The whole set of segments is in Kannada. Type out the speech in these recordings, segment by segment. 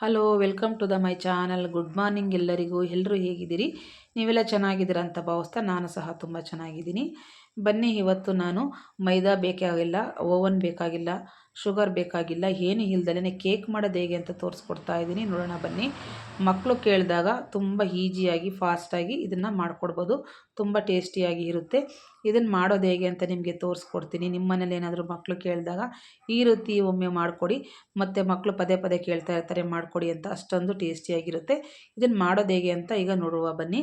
Hello welcome to the my channel good morning ಎಲ್ಲರಿಗೂ. ಎಲ್ಲರೂ ಹೇಗಿದ್ದೀರಿ? ನೀವೆಲ್ಲ ಚೆನ್ನಾಗಿದ್ದೀರಾ ಅಂತ ಭಾವಿಸ್ತಾ ನಾನು ಸಹ ತುಂಬ ಚೆನ್ನಾಗಿದ್ದೀನಿ. ಬನ್ನಿ, ಇವತ್ತು ನಾನು ಮೈದಾ ಬೇಕಾಗಿಲ್ಲ ಓವನ್ ಬೇಕಾಗಿಲ್ಲ, ಶುಗರ್ ಬೇಕಾಗಿಲ್ಲ, ಏನು ಇಲ್ದಲೇ ಕೇಕ್ ಮಾಡೋದು ಹೇಗೆ ಅಂತ ತೋರಿಸ್ಕೊಡ್ತಾ ಇದ್ದೀನಿ. ನೋಡೋಣ ಬನ್ನಿ. ಮಕ್ಕಳು ಕೇಳಿದಾಗ ತುಂಬ ಈಜಿಯಾಗಿ, ಫಾಸ್ಟಾಗಿ ಇದನ್ನು ಮಾಡಿಕೊಡ್ಬೋದು. ತುಂಬ ಟೇಸ್ಟಿಯಾಗಿ ಇರುತ್ತೆ. ಇದನ್ನು ಮಾಡೋದು ಹೇಗೆ ಅಂತ ನಿಮಗೆ ತೋರಿಸ್ಕೊಡ್ತೀನಿ. ನಿಮ್ಮ ಮನೇಲಿ ಏನಾದರೂ ಮಕ್ಕಳು ಕೇಳಿದಾಗ ಈ ರೀತಿ ಒಮ್ಮೆ ಮಾಡಿಕೊಡಿ. ಮತ್ತು ಮಕ್ಕಳು ಪದೇ ಪದೇ ಕೇಳ್ತಾ ಇರ್ತಾರೆ, ಮಾಡಿಕೊಡಿ ಅಂತ. ಅಷ್ಟೊಂದು ಟೇಸ್ಟಿಯಾಗಿರುತ್ತೆ. ಇದನ್ನು ಮಾಡೋದು ಹೇಗೆ ಅಂತ ಈಗ ನೋಡುವ ಬನ್ನಿ.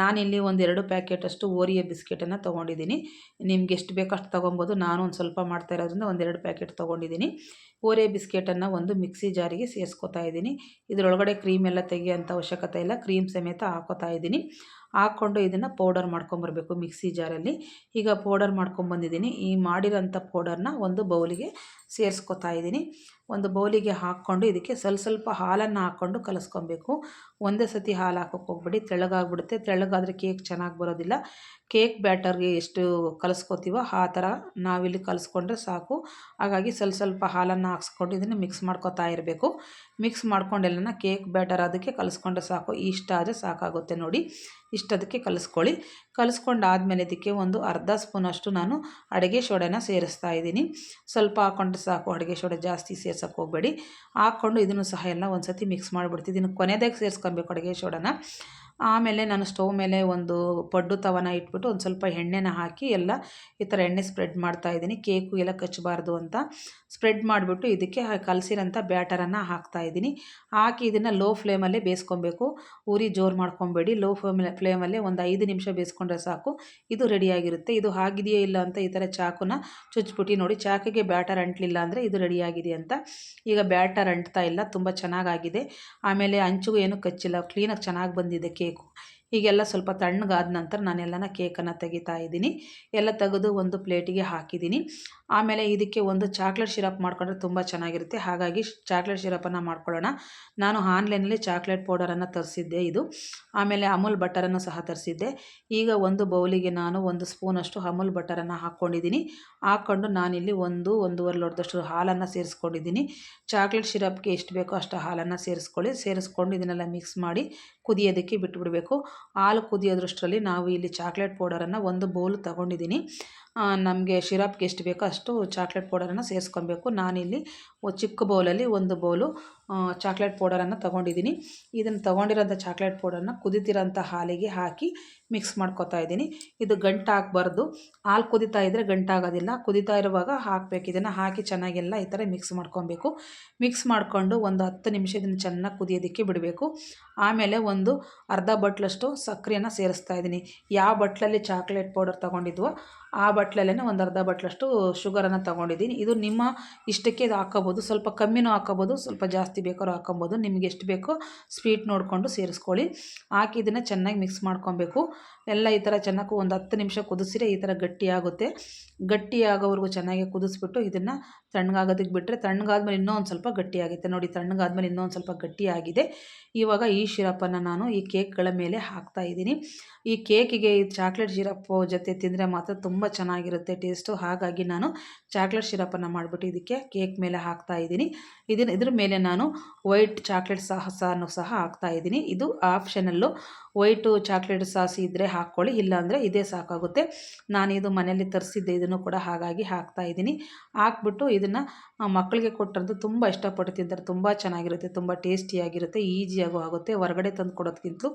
ನಾನಿಲ್ಲಿ ಒಂದೆರಡು ಪ್ಯಾಕೆಟಷ್ಟು ಓರಿಯ ಬಿಸ್ಕೆಟನ್ನು ತೊಗೊಂಡಿದ್ದೀನಿ. ನಿಮ್ಗೆ ಎಷ್ಟು ಬೇಕೋ ಅಷ್ಟು ತೊಗೊಬೋದು. ನಾನು ಒಂದು ಸ್ವಲ್ಪ ಮಾಡ್ತಾ ಇರೋದ್ರಿಂದ ಒಂದೆರಡು ಪ್ಯಾಕೆಟ್ ತೊಗೊಂಡಿದ್ದೀನಿ. ಓರಿಯ ಬಿಸ್ಕೆಟನ್ನು ಒಂದು ಮಿಕ್ಸಿ ಜಾರಿಗೆ ಸೇರಿಸ್ಕೊತಾ ಇದ್ದೀನಿ. ಇದರೊಳಗಡೆ ಕ್ರೀಮ್ ಎಲ್ಲ ತೆಗಿಯೋಂಥ ಅವಶ್ಯಕತೆ ಇಲ್ಲ. ಕ್ರೀಮ್ ಸಮೇತ ಹಾಕೋತಾ ಇದ್ದೀನಿ. ಹಾಕ್ಕೊಂಡು ಇದನ್ನು ಪೌಡರ್ ಮಾಡ್ಕೊಂಬರ್ಬೇಕು ಮಿಕ್ಸಿ ಜಾರಲ್ಲಿ. ಈಗ ಪೌಡರ್ ಮಾಡ್ಕೊಂಬಂದಿದ್ದೀನಿ. ಈ ಮಾಡಿರೋಂಥ ಪೌಡರ್ನ ಒಂದು ಬೌಲಿಗೆ ಸೇರಿಸ್ಕೊತಾ ಇದ್ದೀನಿ. ಒಂದು ಬೌಲಿಗೆ ಹಾಕ್ಕೊಂಡು ಇದಕ್ಕೆ ಸ್ವಲ್ಪ ಸ್ವಲ್ಪ ಹಾಲನ್ನು ಹಾಕ್ಕೊಂಡು ಕಲಸ್ಕೊಬೇಕು. ಒಂದೇ ಸತಿ ಹಾಲು ಹಾಕೋಕೆ ಹೋಗ್ಬಿಡಿ. ತೆಳ್ಳಗಾಗ್ಬಿಡುತ್ತೆ. ತೆಳ್ಳಗಾದರೆ ಕೇಕ್ ಚೆನ್ನಾಗಿ ಬರೋದಿಲ್ಲ. ಕೇಕ್ ಬ್ಯಾಟರ್ಗೆ ಎಷ್ಟು ಕಲಿಸ್ಕೋತೀವೋ ಆ ಥರ ನಾವಿಲ್ಲಿ ಕಲಿಸ್ಕೊಂಡ್ರೆ ಸಾಕು. ಹಾಗಾಗಿ ಸ್ವಲ್ಪ ಸ್ವಲ್ಪ ಹಾಲನ್ನು ಹಾಕ್ಸ್ಕೊಂಡು ಇದನ್ನು ಮಿಕ್ಸ್ ಮಾಡ್ಕೊತಾ ಇರಬೇಕು. ಮಿಕ್ಸ್ ಮಾಡ್ಕೊಂಡೆಲ್ಲ ಕೇಕ್ ಬ್ಯಾಟರ್ ಅದಕ್ಕೆ ಕಲಿಸ್ಕೊಂಡ್ರೆ ಸಾಕು. ಇಷ್ಟ ಆದರೆ ಸಾಕಾಗುತ್ತೆ ನೋಡಿ. ಇಷ್ಟದಕ್ಕೆ ಕಲಿಸ್ಕೊಳ್ಳಿ. ಕಲಿಸ್ಕೊಂಡಾದ್ಮೇಲೆ ಇದಕ್ಕೆ ಒಂದು ಅರ್ಧ ಸ್ಪೂನಷ್ಟು ನಾನು ಅಡುಗೆ ಸೋಡೆನ ಸೇರಿಸ್ತಾ ಇದ್ದೀನಿ. ಸ್ವಲ್ಪ ಹಾಕ್ಕೊಂಡ್ರೆ ಸಾಕು. ಅಡುಗೆ ಸೋಡೆ ಜಾಸ್ತಿ ಸೇರ್ಸೋಕ್ಕೆ ಹೋಗಬೇಡಿ. ಹಾಕ್ಕೊಂಡು ಇದನ್ನು ಸಹ ಎಲ್ಲ ಒಂದು ಸತಿ ಮಿಕ್ಸ್ ಮಾಡಿಬಿಡ್ತಿದ್ದೀನಿ ಕೊನೆದಾಗಿ ಸೇರಿಸ್ಕೊಬೇಕು ಅಡುಗೆ ಸೋಡಾನ. ಆಮೇಲೆ ನಾನು ಸ್ಟವ್ ಮೇಲೆ ಒಂದು ಪಡ್ಡು ತವನ ಇಟ್ಬಿಟ್ಟು ಒಂದು ಸ್ವಲ್ಪ ಎಣ್ಣೆನ ಹಾಕಿ ಎಲ್ಲ ಈ ಥರ ಎಣ್ಣೆ ಸ್ಪ್ರೆಡ್ ಮಾಡ್ತಾ ಇದ್ದೀನಿ. ಕೇಕು ಎಲ್ಲ ಕಚ್ಚಬಾರ್ದು ಅಂತ ಸ್ಪ್ರೆಡ್ ಮಾಡಿಬಿಟ್ಟು ಇದಕ್ಕೆ ಕಲಸಿರೋಂಥ ಬ್ಯಾಟರನ್ನು ಹಾಕ್ತಾ ಇದ್ದೀನಿ. ಹಾಕಿ ಇದನ್ನು ಲೋ ಫ್ಲೇಮಲ್ಲೇ ಬೇಯಿಸ್ಕೊಬೇಕು. ಉರಿ ಜೋರು ಮಾಡ್ಕೊಬೇಡಿ. ಲೋ ಫ್ಲೇಮ್ ಫ್ಲೇಮಲ್ಲೇ ಒಂದು ಐದು ನಿಮಿಷ ಬೇಯಿಸ್ಕೊಂಡ್ರೆ ಸಾಕು. ಇದು ರೆಡಿಯಾಗಿರುತ್ತೆ. ಇದು ಆಗಿದೆಯೇ ಇಲ್ಲ ಅಂತ ಈ ಥರ ಚಾಕುನ ಚುಚ್ಬಿಟ್ಟು ನೋಡಿ. ಚಾಕಿಗೆ ಬ್ಯಾಟರ್ ಅಂಟಲಿಲ್ಲ ಅಂದರೆ ಇದು ರೆಡಿಯಾಗಿದೆ ಅಂತ. ಈಗ ಬ್ಯಾಟರ್ ಅಂಟ್ತಾ ಇಲ್ಲ. ತುಂಬ ಚೆನ್ನಾಗಾಗಿದೆ. ಆಮೇಲೆ ಅಂಚುಗೂ ಏನೂ ಕಚ್ಚಿಲ್ಲ. ಕ್ಲೀನಾಗಿ ಚೆನ್ನಾಗಿ ಬಂದಿದೆ ಹೀಗೆಲ್ಲ ಸ್ವಲ್ಪ ತಣ್ಣಗಾದ ನಂತರ ನಾನೆಲ್ಲನ ಕೇಕನ್ನು ತೆಗಿತಾ ಇದ್ದೀನಿ. ಎಲ್ಲ ತೆಗೆದು ಒಂದು ಪ್ಲೇಟಿಗೆ ಹಾಕಿದ್ದೀನಿ. ಆಮೇಲೆ ಇದಕ್ಕೆ ಒಂದು ಚಾಕ್ಲೇಟ್ ಶಿರಪ್ ಮಾಡಿಕೊಂಡ್ರೆ ತುಂಬ ಚೆನ್ನಾಗಿರುತ್ತೆ. ಹಾಗಾಗಿ ಚಾಕ್ಲೇಟ್ ಶಿರಪನ್ನು ಮಾಡ್ಕೊಳ್ಳೋಣ. ನಾನು ಆನ್ಲೈನಲ್ಲಿ ಚಾಕ್ಲೇಟ್ ಪೌಡರನ್ನು ತರಿಸಿದ್ದೆ ಇದು. ಆಮೇಲೆ ಅಮೂಲ್ ಬಟರನ್ನು ಸಹ ತರಿಸಿದ್ದೆ. ಈಗ ಒಂದು ಬೌಲಿಗೆ ನಾನು ಒಂದು ಸ್ಪೂನಷ್ಟು ಅಮೂಲ್ ಬಟರನ್ನು ಹಾಕ್ಕೊಂಡಿದ್ದೀನಿ. ಹಾಕ್ಕೊಂಡು ನಾನಿಲ್ಲಿ ಒಂದು, ಒಂದೂವರೆ ಲೋಟದಷ್ಟು ಹಾಲನ್ನು ಸೇರಿಸ್ಕೊಂಡಿದ್ದೀನಿ. ಚಾಕ್ಲೇಟ್ ಶಿರಪ್ಗೆ ಎಷ್ಟು ಬೇಕೋ ಅಷ್ಟು ಹಾಲನ್ನು ಸೇರಿಸ್ಕೊಳ್ಳಿ. ಸೇರಿಸ್ಕೊಂಡು ಇದನ್ನೆಲ್ಲ ಮಿಕ್ಸ್ ಮಾಡಿ ಕುದಿಯೋದಕ್ಕೆ ಬಿಟ್ಟುಬಿಡಬೇಕು ಹಾಲು ಕುದಿಯೋದ್ರಷ್ಟರಲ್ಲಿ ನಾವು ಇಲ್ಲಿ ಚಾಕ್ಲೇಟ್ ಪೌಡರನ್ನು ಒಂದು ಬೌಲ್ ತೊಗೊಂಡಿದ್ದೀನಿ. ನಮಗೆ ಶಿರಪ್ಗೆ ಎಷ್ಟು ಬೇಕೋ ಅಷ್ಟು ಚಾಕ್ಲೇಟ್ ಪೌಡರನ್ನು ಸೇರಿಸ್ಕೊಬೇಕು. ನಾನಿಲ್ಲಿ ಚಿಕ್ಕ ಬೌಲಲ್ಲಿ ಒಂದು ಬೌಲು ಚಾಕ್ಲೇಟ್ ಪೌಡರನ್ನು ತೊಗೊಂಡಿದ್ದೀನಿ. ಇದನ್ನು ತೊಗೊಂಡಿರೋಂಥ ಚಾಕ್ಲೇಟ್ ಪೌಡರನ್ನ ಕುದಿತಿರೋಂಥ ಹಾಲಿಗೆ ಹಾಕಿ ಮಿಕ್ಸ್ ಮಾಡ್ಕೊತಾ ಇದ್ದೀನಿ. ಇದು ಗಂಟು ಹಾಕ್ಬಾರ್ದು ಹಾಲು ಕುದಿತಾ ಇದ್ದರೆ ಗಂಟಾಗೋದಿಲ್ಲ. ಕುದಿತಾ ಇರುವಾಗ ಹಾಕಬೇಕು. ಇದನ್ನು ಹಾಕಿ ಚೆನ್ನಾಗೆಲ್ಲ ಈ ಥರ ಮಿಕ್ಸ್ ಮಾಡ್ಕೊಬೇಕು. ಮಿಕ್ಸ್ ಮಾಡಿಕೊಂಡು ಒಂದು ಹತ್ತು ನಿಮಿಷ ಇದನ್ನು ಚೆನ್ನಾಗಿ ಕುದಿಯೋದಕ್ಕೆ ಬಿಡಬೇಕು. ಆಮೇಲೆ ಒಂದು ಅರ್ಧ ಬಟ್ಲಷ್ಟು ಸಕ್ಕರೆಯನ್ನು ಸೇರಿಸ್ತಾ ಇದ್ದೀನಿ. ಯಾವ ಬಟ್ಲಲ್ಲಿ ಚಾಕ್ಲೇಟ್ ಪೌಡರ್ ತೊಗೊಂಡಿದ್ವೋ ಆ ಬಟ್ಲಲ್ಲೇ ಒಂದು ಅರ್ಧ ಬಟ್ಲಷ್ಟು ಶುಗರನ್ನು ತೊಗೊಂಡಿದ್ದೀನಿ. ಇದು ನಿಮ್ಮ ಇಷ್ಟಕ್ಕೆ ಇದು ಹಾಕೋಬೋದು ಸ್ವಲ್ಪ ಕಮ್ಮಿನೂ ಹಾಕೋಬೋದು ಸ್ವಲ್ಪ ಜಾಸ್ತಿ ಬೇಕಾದ್ರೂ ಹಾಕೊಬೋದು ನಿಮ್ಗೆ ಎಷ್ಟು ಬೇಕೋ ಸ್ವೀಟ್ ನೋಡಿಕೊಂಡು ಸೇರಿಸ್ಕೊಳ್ಳಿ. ಹಾಕಿ ಇದನ್ನು ಚೆನ್ನಾಗಿ ಮಿಕ್ಸ್ ಮಾಡ್ಕೊಬೇಕು. ಎಲ್ಲ ಈ ಥರ ಚೆನ್ನಾಗಿ ಒಂದು ಹತ್ತು ನಿಮಿಷ ಕುದಿಸಿದ್ರೆ ಈ ಥರ ಗಟ್ಟಿಯಾಗುತ್ತೆ ಗಟ್ಟಿಯಾಗೋವರೆಗೂ ಚೆನ್ನಾಗಿ ಕುದಿಸ್ಬಿಟ್ಟು ಇದನ್ನು ತಣ್ಣಗಾಗೋದಕ್ಕೆ ಬಿಟ್ಟರೆ ತಣ್ಣಗಾದ್ಮೇಲೆ ಇನ್ನೂ ಒಂದು ಸ್ವಲ್ಪ ಗಟ್ಟಿಯಾಗುತ್ತೆ ನೋಡಿ, ತಣ್ಣಗಾದ್ಮೇಲೆ ಇನ್ನೂ ಒಂದು ಸ್ವಲ್ಪ ಗಟ್ಟಿಯಾಗಿದೆ ಇವಾಗ ಈ ಶಿರಪ್ಪನ್ನು ನಾನು ಈ ಕೇಕ್ಗಳ ಮೇಲೆ ಹಾಕ್ತಾ ಇದ್ದೀನಿ. ಈ ಕೇಕಿಗೆ ಈ ಚಾಕ್ಲೇಟ್ ಶಿರಪ್ಪು ಜೊತೆ ತಿಂದರೆ ಮಾತ್ರ ತುಂಬ ಚೆನ್ನಾಗಿರುತ್ತೆ ಟೇಸ್ಟು ಹಾಗಾಗಿ ನಾನು ಚಾಕ್ಲೇಟ್ ಶಿರಪನ್ನು ಮಾಡಿಬಿಟ್ಟು ಇದಕ್ಕೆ ಕೇಕ್ ಮೇಲೆ ಹಾಕ್ತಾ ಇದ್ದೀನಿ. ಇದನ್ನು ಇದ್ರ ಮೇಲೆ ನಾನು ವೈಟ್ ಚಾಕ್ಲೇಟ್ ಸಾಸನ್ನು ಸಹ ಹಾಕ್ತಾ ಇದ್ದೀನಿ. ಇದು ಆಪ್ಷನಲ್ಲು ವೈಟು ಚಾಕ್ಲೇಟ್ ಸಾಸ್ ಇದ್ದರೆ ಹಾಕ್ಕೊಳ್ಳಿ, ಇಲ್ಲಾಂದರೆ ಇದೇ ಸಾಕಾಗುತ್ತೆ. ನಾನು ಇದು ಮನೆಯಲ್ಲಿ ತರಿಸಿದ್ದೆ, ಇದನ್ನು ಕೂಡ ಹಾಗಾಗಿ ಹಾಕ್ತಾ ಇದ್ದೀನಿ. ಹಾಕ್ಬಿಟ್ಟು ಇದನ್ನು ಮಕ್ಕಳಿಗೆ ಕೊಟ್ಟರೆ ತುಂಬ ಇಷ್ಟಪಟ್ಟು ತಿಂತಾರೆ. ತುಂಬ ಚೆನ್ನಾಗಿರುತ್ತೆ, ತುಂಬ ಟೇಸ್ಟಿಯಾಗಿರುತ್ತೆ ಈಸಿಯಾಗೂ ಆಗುತ್ತೆ. ಹೊರಗಡೆ ತಂದು ಕೊಡೋದಕ್ಕಿಂತಲೂ